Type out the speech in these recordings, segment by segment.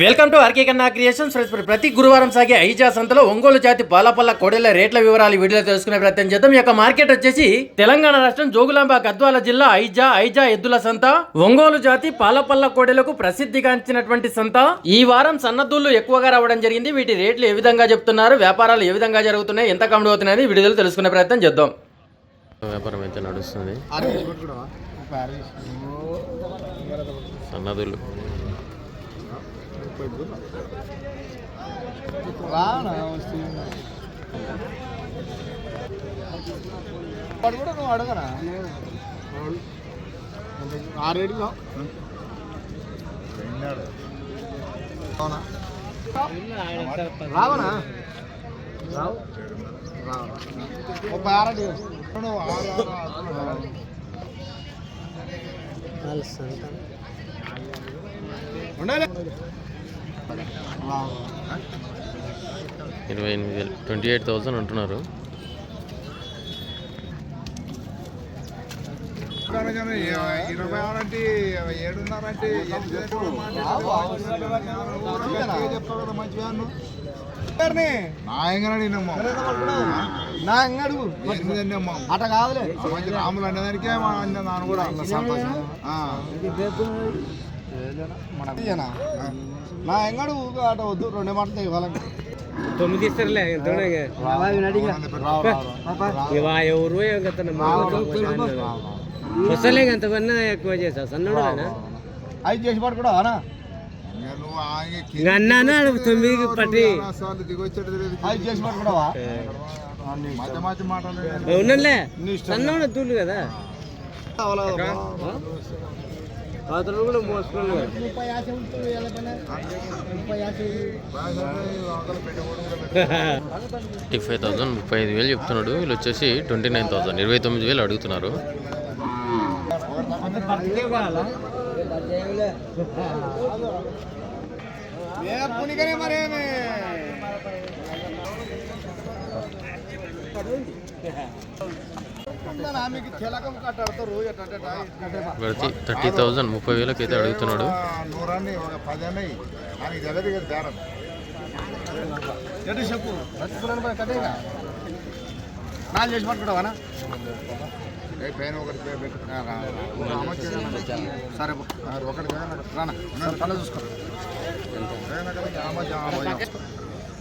Welcome to R K Kanna creations friends ప్రతి గురువారం సాగే ఐజా సంతలో ఒంగోలు జాతి పాలపల్ల కోడెల రేట్ల వివరాలు ఈ వీడియోలో తెలుసుకునే ప్రయత్నం చేద్దాం. ఈ యొక్క మార్కెట్ వచ్చేసి తెలంగాణ రాష్ట్రం జోగులాంబ గద్వాల జిల్లా ఐజా ఐజా ఎద్దుల సంత. ఒంగోలు జాతి పాలపల్ల కోడెలకు ప్రసిద్ధిగాంచినటువంటి సంత. ఈ వారం సన్నద్దులు ఎక్కువగా రావడం జరిగింది. వీటి రేట్లు ఏ విధంగా చెప్తున్నారు? వ్యాపారాలు ఏ విధంగా జరుగుతున్నాయి? ఎంత కమ్ముడు అవుతున్నాయి ఈ వీడియోలో తెలుసుకునే ప్రయత్నం చేద్దాం. వ్యాపారం అయితే నడుస్తుంది. సన్నదులు వాడు కూడా నువ్వు అడగనా ఆరేడులో అవునా రావనా రావు రావు ఒక ఆరటి నువ్వు ఆరు ఆరు ఆరు. ఉండాలి రావు. ఇరవై ఎనిమిది వేలు. ట్వంటీ ఎయిట్ థౌసండ్ అంటున్నారు. ఇరవై ఆరు అంటే ఏడున్నర అంటే కాదులే మంచి రాములు అనేదానికే నాన్న కూడా సంతోషం? నా ఎంగడు అట వద్దు రెండే మాటలు ఇవ్వాలని తొమ్మిది ఇస్తారులే ఎవరు వస్తలే అంత పన్నా ఎక్కువ చేసా సన్నడు అవి చేసి పట్టు కూడా అనా అన్నాను తొమ్మిదికి పట్టి. అవి చేసి మధ్య మాటలు ఉన్నలే. సన్నోడు తూలు కదా. పాత్రలు కూడా మోసుకున్నాడు ఫైవ్ థౌసండ్ ముప్పై ఐదు వేలు చెప్తున్నాడు. వీళ్ళు వచ్చేసి ట్వంటీ నైన్ థౌసండ్ ఇరవై తొమ్మిది వేలు అడుగుతున్నారు. మరేమి? ప్రతి థర్టీ థౌసండ్ ముప్పై వేలకి అయితే అడుగుతున్నాడు. చెప్పు? నాలుగు చేసి పట్టుకుంటావానా పైన ఒకటి. సరే ఒకటి రానా? కళ్ళ చూసుకో.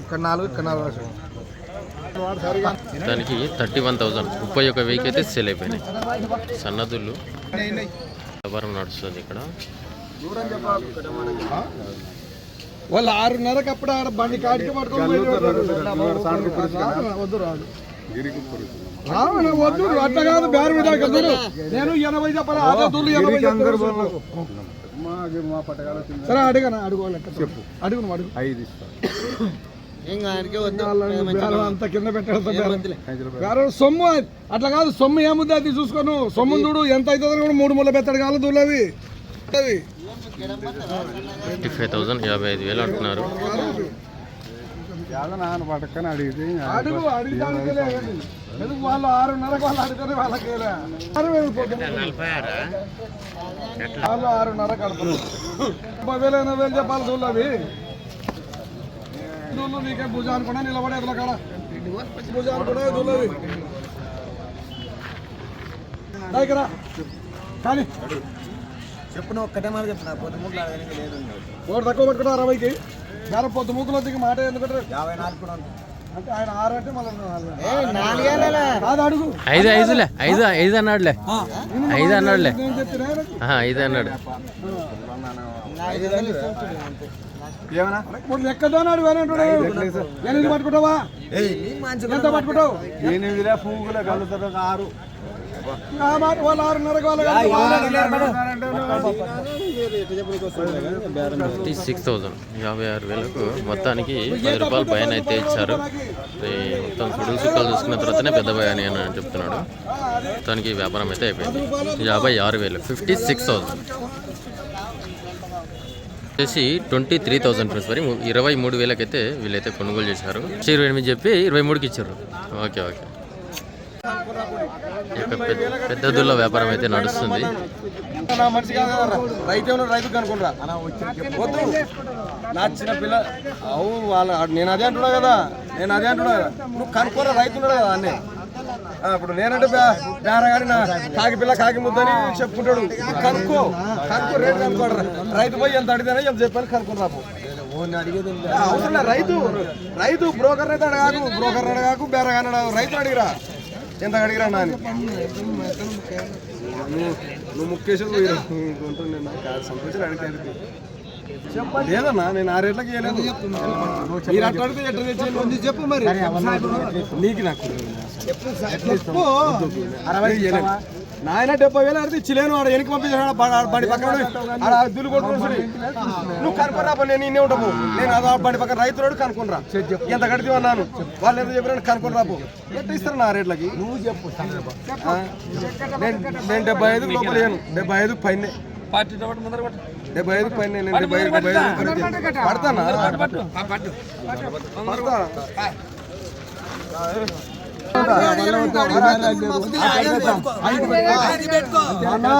ఇక్కడ నాలుగు ఇక్కడ నాలుగు దానికి థర్టీ వన్ థౌసండ్. ముప్పై ఒక వెయ్యికి అయితే సేల్ అయిపోయినాయి. ఉన్నాయి. వ్యాపారం నడుస్తుంది ఇక్కడ. వాళ్ళు ఆరున్నరకు అప్పుడు ఆడ బండి కాడికి పట్టుకొని వద్దు రాదు. వద్దు అట్లా కాదు బేరం నేను ఎనభై చెప్పాలి? ఎనభై. సరే అడిగనా? అడుగోవాలి చెప్పు. అడుగు నువ్వు అడుగు. ఐదు అంత కింద పెట్టాలి సొమ్ము అట్లా కాదు సొమ్ము ఏముంది అది చూసుకోను. సొమ్ము చూడు ఎంత అవుతుందో కూడా మూడు ముళ్ళ పెత్తడు కాదు దూలవి అవి. ఫిఫ్టీ ఫైవ్ థౌసండ్ యాభై ఐదు వేలు అంటున్నారు. అడుగు అడిగితే ఎందుకు వాళ్ళు ఆరున్నరకు వాళ్ళు అడిగితే వాళ్ళకి. వాళ్ళు ఆరున్నరకు అడుగుతారు. ముప్పై వేలు ఎనభై వేలు చెప్పాలి దూళ్ళు దూళ్ళు నీకే భుజ అనుకున్నా నిలబడే ఎదుల కాడ భుజ అనుకున్నా దగ్గర కానీ చెప్పు ఒక్కటే మాట చెప్తున్నా పొద్దు ముగ్గులు అడగడానికి లేదు. ఓటు తక్కువ పెట్టుకుంటా అరవైకి. పొద్దు మూకులో దిగి మాట ఎందుకు పెట్టరు? యాభై నాలుగు అంటే ఐదు ఐదులే ఐదు ఐదు అన్నాడులే. ఐదు అన్నాడులే. ఐదు అన్నాడు. వేరేంటాడు ఎనిమిది పట్టుకుంటావా? ఎంత పట్టుకుంటావు? ఎనిమిదిలే పువ్వులే కలుగుతారు ఆరు. వాళ్ళు ఫిఫ్టీ సిక్స్ థౌజండ్ యాభై ఆరు వేలకు మొత్తానికి పది రూపాయలు భయాన్ని అయితే ఇచ్చారు. మొత్తం ఫుడ్ సుక్కలు చూసుకున్న తర్వాతనే పెద్ద భయాని అని చెప్తున్నాడు. మొత్తానికి వ్యాపారం అయితే అయిపోయింది. యాభై ఆరు వేలు ఫిఫ్టీ సిక్స్ థౌసండ్. వచ్చేసి ట్వంటీ త్రీ థౌసండ్ ఫ్రెండ్స్ మరి. ఇరవై మూడు వేలకైతే వీళ్ళైతే కొనుగోలు చేశారు. ఇరవై ఎనిమిది చెప్పి ఇరవై మూడుకి ఇచ్చారు. Okay okay. పెద్ద పెద్ద దూళ్ళ వ్యాపారం అయితే నడుస్తుంది. నా మనిషి కాదు కదా రైతు ఏమన్నా రైతు కనుకుంటా వద్దు. నా చిన్న పిల్ల అవు వాళ్ళ నేను అదే అంటున్నా కదా. నేను అదే అంటున్నా కదా. నువ్వు కనుక్కోరా రైతు ఉన్నాడు కదా అన్నీ. ఇప్పుడు నేనంటే బే- బేరగాడి నా కాకి పిల్ల కాకి ముద్దని చెప్పుకుంటాడు. కనుక్కో. కనుక్కో రేటు కనుక్కోడు రైతు పోయి ఎంత అడిగితేనే ఎంత చెప్పాను కనుక్కొని రాపు. అవసరం రైతు రైతు బ్రోకర్ అయితే అడగాకు బ్రోకర్ అడగాకు బేరగాని రైతు అడిగిరా. ఎంత అడిగిరా నాని నువ్వు నువ్వు ముఖేష్ ఉంటుండే నాకు కాదు సంతోషాలు లేదన్నా నేను ఆ రేట్లకి మీరు ఎట్లా తెచ్చేది చెప్పు మరి. నీకు నాకు చెప్పు అరవై నాయన డెబ్బై వేలు అడిగితే ఇచ్చలేను ఆడ వెనక్కి పంపించాడు బండి పక్కన ఆడ దులు కొట్టుకుని నువ్వు కనుక్కోరా పో, నేను ఇన్నే ఉంటాము నేను అదో బండి పక్కన రైతుడు కనుక్కోనరా ఎంత కడితే అన్నాను వాళ్ళు ఎంత చెప్పినా కనుక్కొని రాపు ఎట్లా ఇస్తారు నా రేట్లకి నువ్వు చెప్పు నేను డెబ్బై ఐదు లోపల లేను డెబ్బై ఐదు పైన. డెబ్బై ఐదు పైన డెబ్బై ఐదు డెబ్బై ఐదు పడతానా? పడతా అన్నా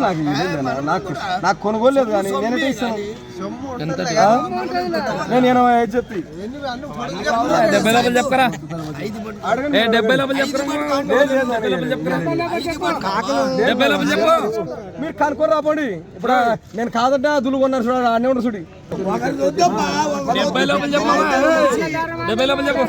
నాకు నాకు నాకు కొనుగోలేదు కానీ నేనంటే ఇస్తాను నేను ఎనభై ఐదు చెప్పి డెబ్బై లోపల చెప్పరా? డెబ్బై లోపల చెప్పరా డెబ్బై లోపల చెప్పు మీరు కనుక్కొని రాపోండి. ఇప్పుడు నేను కాదంటే దులు కొన్నాను చూడ అన్నీ ఉండదు చూడి. డెబ్బై లోపల చెప్పు డెబ్బై లోపల చెప్పు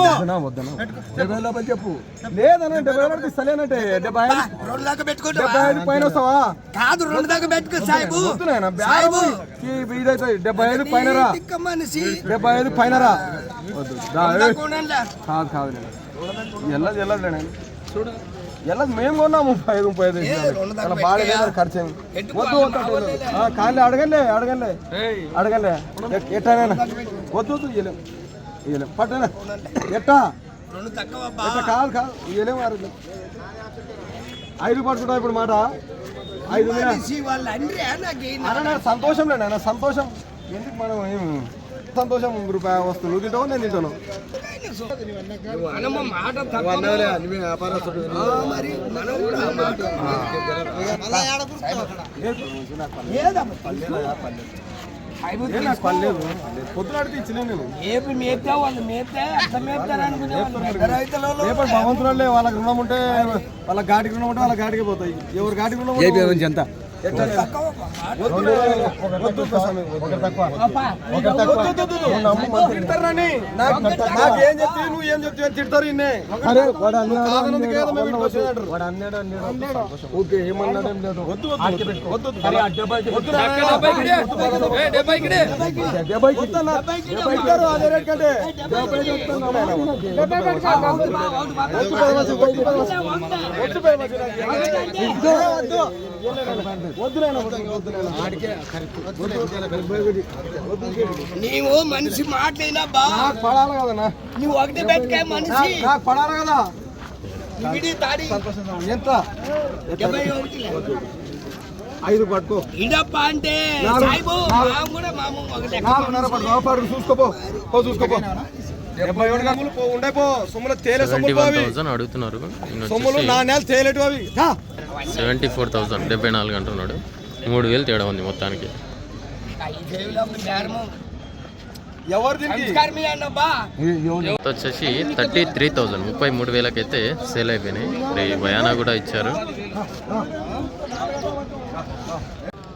వద్దనా వద్దనా డెబ్బై లోపల చెప్పు లేదన్నా డెబ్బై వరకు ఇస్తలేనంటే డెబ్బై రెండు దాకా పెట్టుకుంటే డెబ్బై ఐదు పైన వస్తావా కాదు రెండు దాకా పెట్టుకో సాయిబు ఈ ఇదైతే డెబ్బై ఐదు పైన రా డెబ్బై ఐదు పైన రా. కాదు కాదు ఎల్లదు ఎల్లదు చూడు ఎల్లదు మేము కొన్నాము? ముప్పై ఐదు ముప్పై ఐదు అలా బాగా ఖర్చు. వద్దు వద్దు వద్దు, వద్దు ఆ, కాదులే అడగండి అడగండి. అడగండి. ఎట్- ఎట్టానైనా వద్దు వద్దు ఇయ్యలేం. ఇయ్యలేం. పట్టేనా ఎట్టా? ఎట్ట? కాదు కాదు ఇయ్యలేం అరగలేం ఐదు పట్టుకుంటా ఇప్పుడు మాట. ఐదు సంతోషం లేదు సంతోషం. ఎందుకు మనం ఏం సంతోషం రూపాయి వస్తుంది. నువ్వు తింటావు నేను తింటాను. మనము మాట తక్కువ ఆ, మరి మనం కూడా ఆ మాట మళ్ళా ఏడకూడదు. ఏదమ్మా? ఏ నాకు పర్లేదు పొద్దున అడిగితే ఇచ్చలేను నేను. ఏపీ మేపుతా వాళ్ళు మేపుతా అట్లా మేపుతారు అనుకునే వాళ్ళు రైతులలో రేపటి భగవంతురాలే వాళ్ళకి రుణం ఉంటే వాళ్ళ గాడికి రుణం ఉంటే వాళ్ళ గాడికి పోతాయి. ఎవరు గాడికి రుణం ఎంత? నాకు- చెప్తే నువ్వు ఏం చెప్తే తిడతారు. ఓకే ఏమన్నాడు ఏం లేదు వద్దు వద్దు అదే రేట్ కంటే. వద్దు పదమా, వద్దు పదమా. వద్దు పదమా, ఇదిగో, వద్దు. వద్దు నాయనా, వద్దు, వద్దు నాయనా. వద్దు, వద్దు. వద్దు, వద్దు. నీవు మనిషి మాట్లాడినా బా నాకు పడాలి కదన్నా నువ్వు ఒకటి పెట్టుకే మనిషి నాకు- నాకు పడాలి కదా ఇవిడి తాడి ఎంత డెబ్బై ఒకటి ఐదు పట్టుకో ఇడప్ప అంటే నాలుగు- సాయిబు నాలుగు- మాము కూడా మాము ఒకటే నాలుగున్నర పట్టుకో పడు చూసుకోపో పో చూసుకోపో డెబ్బై ఏడు గమ్ములు పో ఉండే పో. సొమ్ములు తేలే సెవెంటీ సొమ్ములు వన్ అవి. థౌసండ్ అడుగుతున్నారు. ఈయన సొమ్ములు వచ్చేసి నాణ్యాలు తేలేటు అవి. సెవెంటీ ఫోర్ థౌసండ్ డెబ్బై నాలుగు అంటున్నాడు. మూడు వేలు తేడా ఉంది మొత్తానికి. ఎవరు దీనికి? వచ్చేసి థర్టీ త్రీ థౌసండ్ ముప్పై మూడు వేలకైతే సేల్ అయిపోయినాయి. మరి బయానా కూడా ఇచ్చారు.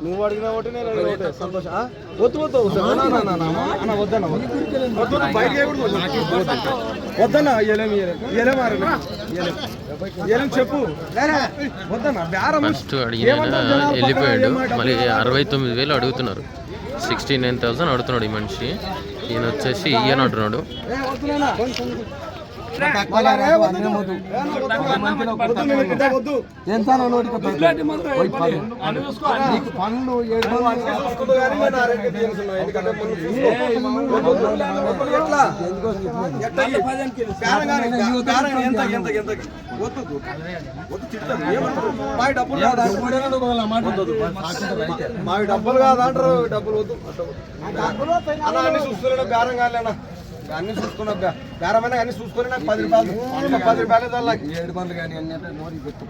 నువ్వు అడిగిన ఒకటి నేను అడిగిన ఒకటి. సంతోషం. ఆ? వద్దు వద్దు వద్దు. అన్న, అన్న, అన్న, అన్న, అన్న, వద్దన్న వద్దు. వద్దు వద్దు, బయటికి వేయకూడదు, వద్దు, వద్దు. వద్దన్న ఇయ్యలేం ఇయ్యలేం ఇయ్యలేం ఆరలేం ఇయ్యలేం ఇయ్యలేం చెప్పు. వద్దన్న బేరం. ఫస్ట్ అడిగిన ఏమంటారు జనాలు? వెళ్ళిపోయాడు. పక్కన ఏం మళ్ళీ అరవై తొమ్మిది వేలు అడుగుతున్నారు. సిక్స్టీ నైన్ థౌసండ్ అడుగుతున్నాడు ఈ మనిషి. ఈయన వచ్చేసి ఈయన అంటున్నాడు. ఏ, ఎంత, మావి డబ్బులు కాదంటారు డబ్బులు అంటారు డబ్బులు వద్దు. అలా అన్ని చూస్తున్నాడు బేరం కాలేనా అన్ని చూసుకున్నా బేరమైన అన్ని చూసుకొని నాకు పది రూపాయలు పది రూపాయలు ఏడు పనులు కానీ అన్ని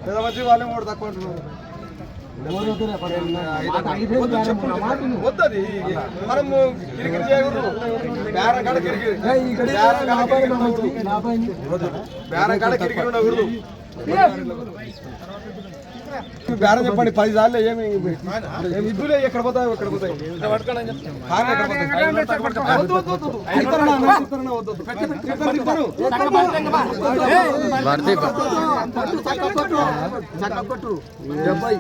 పెద్ద మంచి వాళ్ళే మూడు తక్కువ. వద్దది. మనం కిరికిరి చేయకూడదు. బేరం కాడ కిరికిరి. బేరం కాడ కిరికిరి ఉండకూడదు. ఉండకూడదు బేరం చెప్పండి పది సార్లు ఏమి ఇద్దులే ఎక్కడ పోతాయి ఎక్కడ పోతాయి డెబ్బై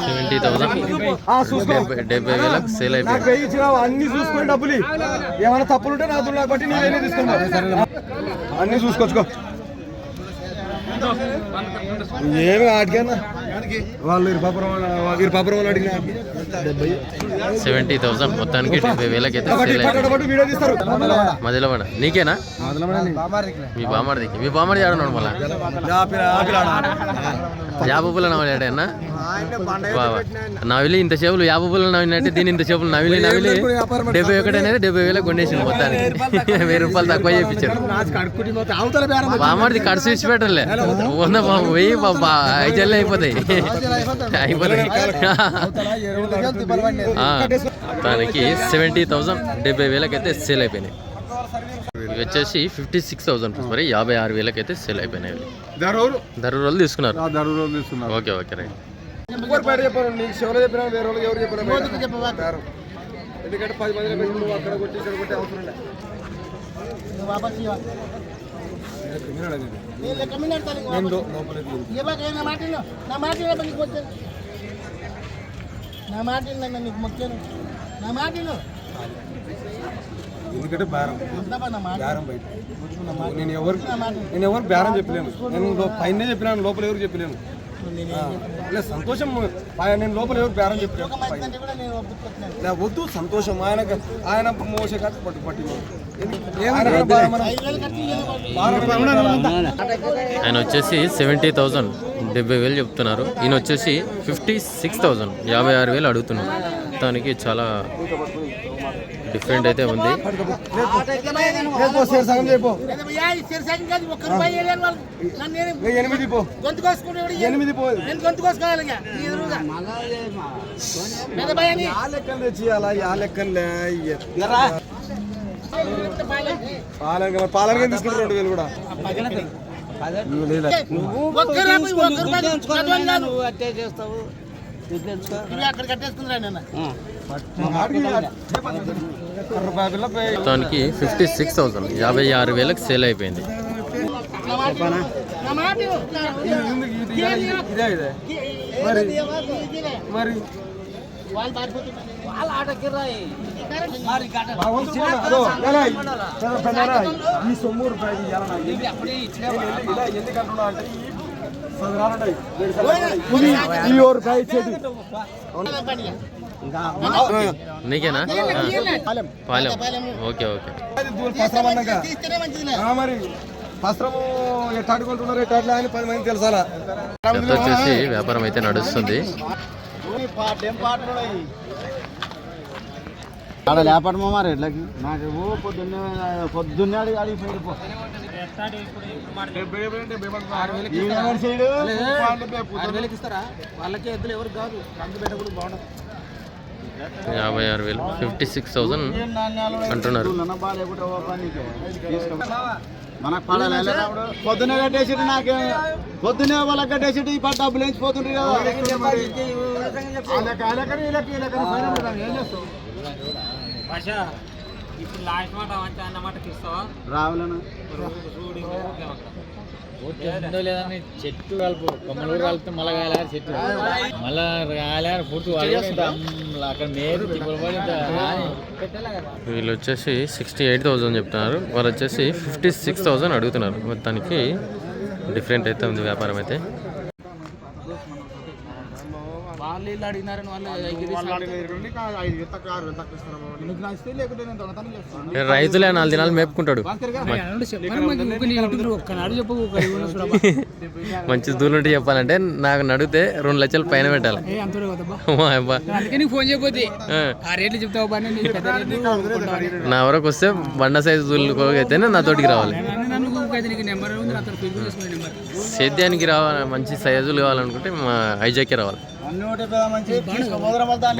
సెవెంటీ థౌసండ్ డెబ్బై వేలకు సేల్ అయిపోయింది. అన్ని చూసుకొని డబ్బులు. ఏమైనా తప్పులు ఉంటే నాతో నాకు బట్టి నేను వెళ్ళి తీసుకున్నా అన్ని చూసుకోవచ్చుకో ఏమి ఆడికన్నా వాళ్ళు ఇరుపాపురం వాళ్ళు ఇరుపాపురం వాళ్ళు అడిగిన సెవెంటీ థౌసండ్ మొత్తానికి డెబ్బై వేలకైతే మధ్యలో పడ. నీకేనా? మీ బామ్మడిదికి మీ బామ్మడి ఆడున్నాడు మళ్ళా? నవలి ఆడన్నా బాబా నవిలి ఇంత చేపలు యాబుల నవ్వినట్టు దీని ఇంత చేపలు నవిలి నవిలి డెబ్బై ఒకటి అనేది డెబ్బై వేలకు కొనేసిండు మొత్తానికి. వెయ్యి రూపాయలు తక్కువ బేరం బామ్మడిది కడుసు ఇచ్చి పెట్టలే వంద బాబు వెయ్యి బాబా ఐదు అయిపోతాయి. అయిపోతాయి. ఆ, దానికి సెవెంటీ థౌసండ్ డెబ్బై వేలకైతే సేల్ అయిపోయినాయి. ఇవి వచ్చేసి ఫిఫ్టీ సిక్స్ థౌసండ్ మరి యాభై ఆరు వేలకైతే సేల్ అయిపోయినాయి. ధరూరు? ధర రోజులు తీసుకున్నారు ధరూరు తీసుకున్నారు. Okay okay right. ఎవరు బయట చెప్పారు నీకు శివలో చెప్పినా వేరే వాళ్ళు ఎవరు చెప్పినా బేరం. ఎందుకంటే పది మంది నువ్వు అక్కడ కొట్టి ఇక్కడ కొట్టి అవసరం వెళ్ళి. నా మాట. నా మాట నీకు వచ్చాను. నా మాట ఎందుకంటే బేరం బేరం బయట. నేను ఎవరు నేను ఎవరు బేరం చెప్పలేను. నేను పైన చెప్పినాను లోపల ఎవరు చెప్పలేను. ఆ, లే సంతోషం ఆయన నేను లోపల ఎవరు బేరం చెప్పలేను. వద్దు సంతోషం. ఆయన ఆయన మోసే కాదు పట్టు పట్టి ఆయన వచ్చేసి సెవెంటీ థౌసండ్ డెబ్బై వేలు చెప్తున్నారు. ఈయన వచ్చేసి ఫిఫ్టీ సిక్స్ థౌసండ్ యాభై ఆరు వేలు అడుగుతున్నారు. దానికి చాలా డిఫరెంట్ అయితే ఉంది. పాలన తీసుకుంటారు రెండు వేలు కూడా ఒక్క రూపాయి, ఒక్క మొత్తానికి ఫిఫ్టీ సిక్స్ థౌసండ్ యాభై ఆరు వేలకు సేల్ అయిపోయింది. మరి ఈ. సొమ్ము రూపాయలు ఇయ్యాలా నాకు? నేను ఇలా ఎందుకు అంటున్నా అంటే ఈ నీకేనా. పాలెం. Okay okay. మరి వస్త్రము ఎట్లా అని పది మంది తెలుసాలా? వచ్చేసి వ్యాపారం అయితే నడుస్తుంది. ఆడ లేపడమో మరి ఎట్లకి? నాకు ఓ పొద్దున్నే పొద్దున్నే అడిగి అడిగిపోయి పో. యాభై ఆరు వేలు ఫిఫ్టీ సిక్స్ థౌసండ్ అంటున్నారు. మనకు పడాలి పొద్దునే కట్టేసి నాకే. పొద్దునే వాళ్ళకి కట్టేసి ఈ పట్టు డబ్బులు వేసిపోతుండ్రు కదా. రావులను లేదని చెట్టు కలుపు. కొమ్మలు కలిపితే మళ్ళీ చెట్టు. మళ్ళా పూర్తి వాళ్ళు అక్కడ మేరు వీళ్ళు వచ్చేసి సిక్స్టీ ఎయిట్ థౌసండ్ చెప్తున్నారు. వాళ్ళు వచ్చేసి ఫిఫ్టీ సిక్స్ థౌసండ్ అడుగుతున్నారు. మొత్తానికి డిఫరెంట్ అయితే ఉంది వ్యాపారం అయితే వాళ్ళు వీళ్ళు అడిగినారని వాళ్ళు ఎగిరి వాళ్ళు అడిగిన ఇరవై నుండి ఇంకా ఐదు వేలు తక్కువ ఆరు వేలు తక్కువ ఇస్తున్నాము నీకు నచ్చితే చేస్తాను. రైతులే నాలుగు దినాలు మేపుకుంటాడు. చెప్పు. మంచి దూరం నుండి చెప్పాలంటే నాకు నడిగితే రెండు లక్షలు పైన పెట్టాలి. ఫోన్ చేయబోతే ఆ. రేట్లు చెప్తావు రేట్లు నా వరకు వస్తే బండ సైజు దూళ్ళకైతేనే నా తోటికి రావాలి. సేద్యానికి రావాలి మంచి సైజులు కావాలనుకుంటే మా ఐజాకే రావాలి.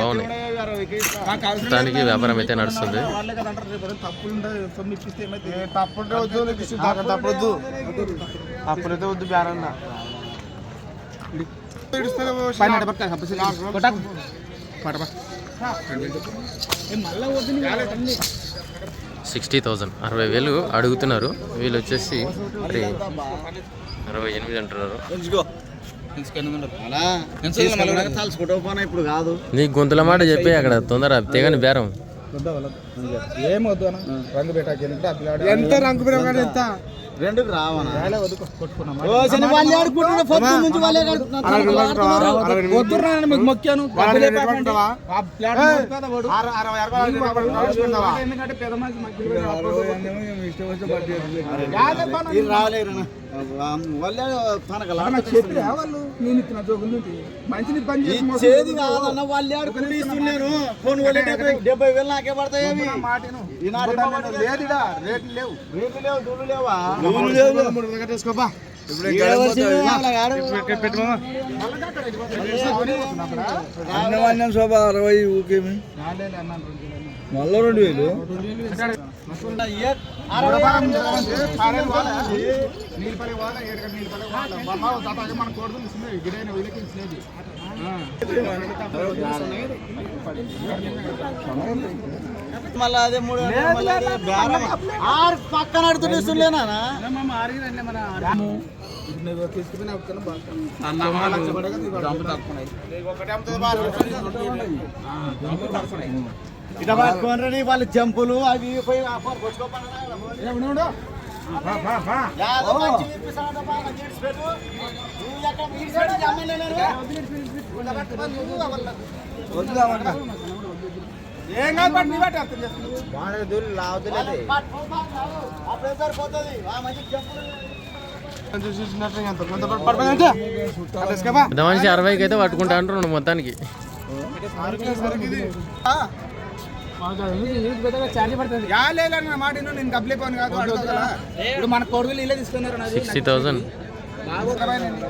బాగున్నాయి దానికి వ్యాపారం అయితే నడుస్తుంది. వాళ్ళే సిక్స్టీ థౌజండ్ అరవై వేలు అడుగుతున్నారు. వీళ్ళు వచ్చేసి మరి అరవై ఎనిమిది అంటున్నారు. ఇప్పుడు కాదు. నీ గొంతుల మాట చెప్పి అక్కడ తొందర తెగని బేరం. ఎంత రంగు రెండుకి రావనా? మొక్కాను. ఎందుకంటే పెద్ద మనిషి రాలేరు వాళ్ళే తనకు నాకు చెప్పిరా వాళ్ళు? నేను ఇచ్చిన జోగుల నుంచి మంచిని పని కాదన్న వాళ్ళే ఫోన్ వాళ్ళు డెబ్బై డెబ్బై వేలు నాకే పడతాయి అవి. నా మాటను ఈనాడు లేదుడా రేట్లు లేవు. రేట్లు లేవు దూళ్ళు లేవా? తీసుకోపా అన్నవన్యం శోభ అరవై ఊకేమి రాలేదు అన్నాను రెండు వేలు. మళ్ళీ రెండు వేలు? మళ్ళీ అదే మూడు మళ్ళీ అదే బేరం. ఆరు పక్కన ఆడుతుంటే ఇస్తుండేనా ఇట పట్టుకోండి వాళ్ళ జంపులు అవి పోయి ఏం కాదు పట్టు అర్థం సరిపోతుంది. ఆ మంచి జంపులు. మనిషి అరవైకి అయితే పట్టుకుంటా అంటున్నాడు మొత్తానికి. మాట విను, నేను కాదు అడుగుతా కదా. ఇప్పుడు మన కొడుకులు ఇల్లే తీసుకున్నారు నాది. సిక్స్టీ థౌజండ్ బాగా ఉత్తరమైందండి.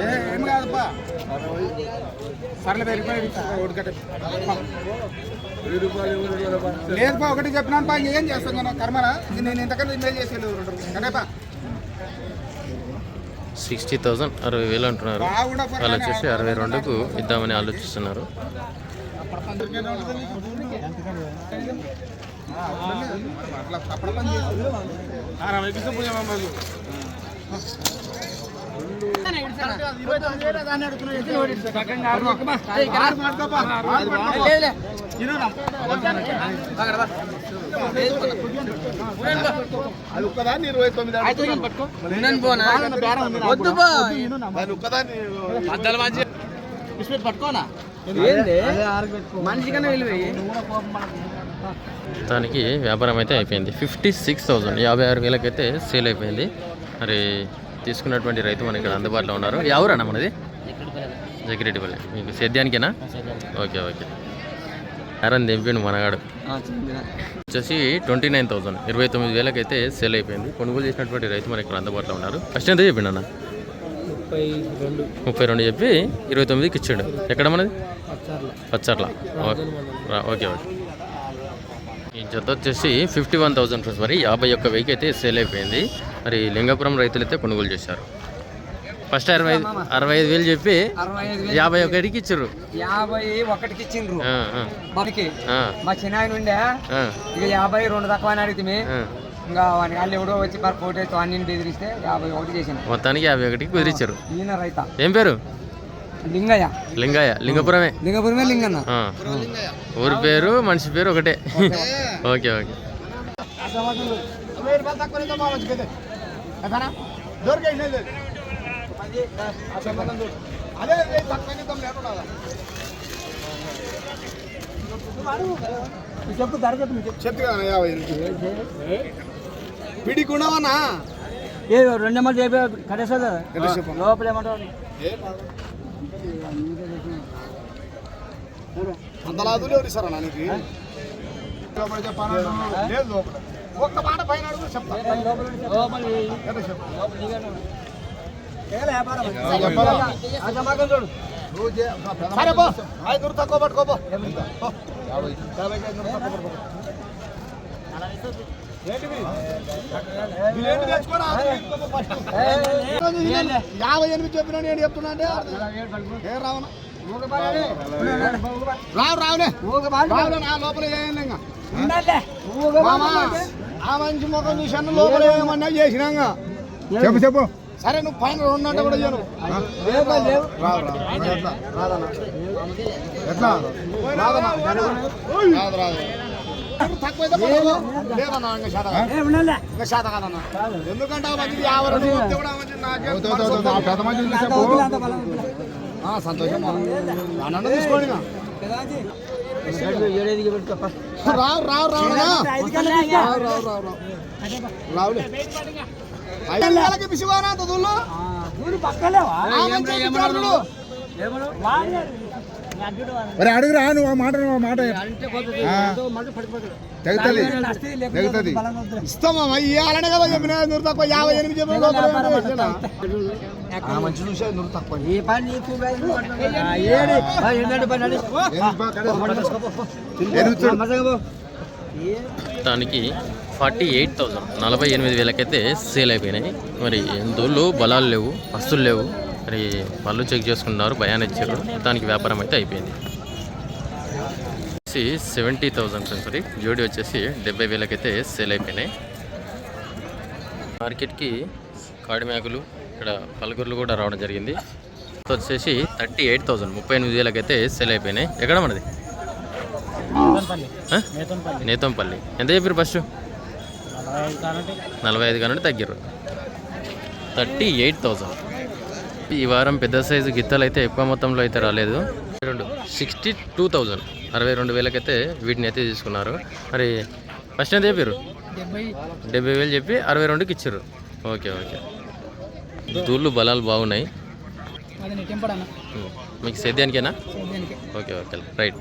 ఏ, ఏం కాదప్పా సర్లే వెయ్యి రూపాయలు ఇస్తా, ఒకటి. లేదు పా ఒకటి చెప్పినాను పా ఏం చేస్తాం కదా కర్మరా నేను ఇంతకన్నా ఇమేజ్ చేసేది కదేపా సిక్స్టీ థౌజండ్ అరవై వేలు అంటున్నారు. వాళ్ళు వచ్చేసి అరవై రెండుకు ఇద్దామని ఆలోచిస్తున్నారు. అట్లా అది ఒక్కదాన్ని ఇరవై తొమ్మిది వద్దు దానికి వ్యాపారం అయితే అయిపోయింది. ఫిఫ్టీ సిక్స్ థౌజండ్ యాభై ఆరు వేలకైతే సేల్ అయిపోయింది. మరి తీసుకున్నటువంటి రైతు మన ఇక్కడ అందుబాటులో ఉన్నారు. ఎవరన్నా మనది? జగిరెడ్డిపల్లి మీకు సేద్యానికేనా? Okay okay. అరని దింపిండు మనగాడు. వచ్చేసి ట్వంటీ నైన్ థౌసండ్. ఇరవై తొమ్మిది వేలకైతే సేల్ అయిపోయింది. కొనుగోలు చేసినటువంటి రైతు మన ఇక్కడ అందుబాటులో ఉన్నారు. ఫస్ట్ ఎంత చెప్పిండు అన్న? ముప్పై రెండు. చెప్పి ఇరవై తొమ్మిదికి ఇచ్చాడు. ఎక్కడ మనది? పచ్చర్ల. Okay okay okay. ఈ జత వచ్చేసి ఫిఫ్టీ వన్ థౌసండ్ ఫ్రెండ్స్ మరి యాభై ఒక్క వెయ్యికి అయితే సేల్ అయిపోయింది. మరి లింగపురం రైతులు అయితే కొనుగోలు చేశారు. ఫస్ట్ అరవై ఐదు అరవై ఐదు వేలు చెప్పి యాభై ఒకటికి ఇచ్చారు యాభై ఒకటికి ఇచ్చిండ్రు. మనకి మా చిన్నాయన ఉండే. ఆ, ఇక యాభై రెండు తక్కువ అని అడిగితే. ఇంకా వాళ్ళు ఎవడో వచ్చి మరి కోటేసి అన్ని బెదిరిస్తే యాభై ఒకటి చేసిన మొత్తానికి యాభై ఒకటికి కుదిరిచ్చారు. ఈయన రైత. ఏం పేరు? లింగయ్య. లింగయ్య లింగపురమే. లింగపురమే లింగన్న. ఊరి పేరు మనిషి పేరు ఒకటే. Okay okay. వెయ్యి రూపాయలు తక్కువ అయితే బాగా మంచిది దొరికాయి అదే తక్కువ లేకుండా చెప్పు ధర చెప్పు కదా యాభై ఏ రెండు నెంబర్ చెప్పే చెప్పు? లోపల ఏమంటారు అంత నీకు లోపల చెప్పాను లేదు లోపల. ఒక్క మాట పైన అడుగు చెప్తా. యాభై ఎనిమిది చెప్పినా నేను చెప్తున్నా అంటే రావు రావులే లోపల ఆ మంచి ముఖం చూసాను లోపల ఏమన్నా చేసినాంగా? చెప్పు చెప్పు. సరే నువ్వు పైన రెండు కూడా చేయను ఎట్లా రాదు రాదు తక్కువైతే. లేదన్నా ఇంకా శాతం. ఇంకా శాతం కాదన్నా ఎందుకంటే మంచిది యాభై రెండు కూడా మంచిది నాకేం సంతోషం అన్న తీసుకోండి. రావు రావు రావు రావు రావు. మరి అడుగురా నువ్వు ఆ మాట నువ్వు ఆ మాట. తెగుతుంది. ఇవ్వాలనే కదా చెప్పిన నూరు తక్కువ యాభై ఎనిమిది మంచి చూసే నూరు తక్కువ. పని దానికి ఫార్టీ ఎయిట్ థౌజండ్ నలభై ఎనిమిది వేలకైతే సేల్ అయిపోయినాయి. మరి దూళ్ళు బలాలు లేవు వస్తువులు లేవు. మరి వాళ్ళు చెక్ చేసుకున్నారు భయాన్ని ఇచ్చారు. దానికి వ్యాపారం అయితే అయిపోయింది. సెవెంటీ థౌజండ్ సెంచరీ జోడి వచ్చేసి డెబ్బై వేలకైతే సేల్ అయిపోయినాయి. మార్కెట్కి కాడి మేకలు ఇక్కడ పలుగుర్లు కూడా రావడం జరిగింది. వచ్చేసి థర్టీ ఎయిట్ థౌజండ్ ముప్పై ఎనిమిది వేలకైతే సేల్ అయిపోయినాయి. ఎక్కడ మనది? నేతంపల్లి ఎంత చెప్పారు ఫస్ట్? నలభై ఐదు కానుండి. తగ్గారు థర్టీ ఎయిట్ థౌజండ్ ఈ వారం పెద్ద సైజు గిత్తలు అయితే ఎక్కువ మొత్తంలో అయితే రాలేదు. రెండు సిక్స్టీ టూ థౌజండ్ అరవై రెండు వేలకైతే వీటిని అయితే తీసుకున్నారు. మరి ఫస్ట్ ఎంత చెప్పారు డెబ్బై వేలు చెప్పి అరవై రెండుకి ఇచ్చారు ఓకే ఓకే. దూళ్ళు బలాలు బాగున్నాయి. మీకు సేద్యానికేనా? Okay okay. రైట్.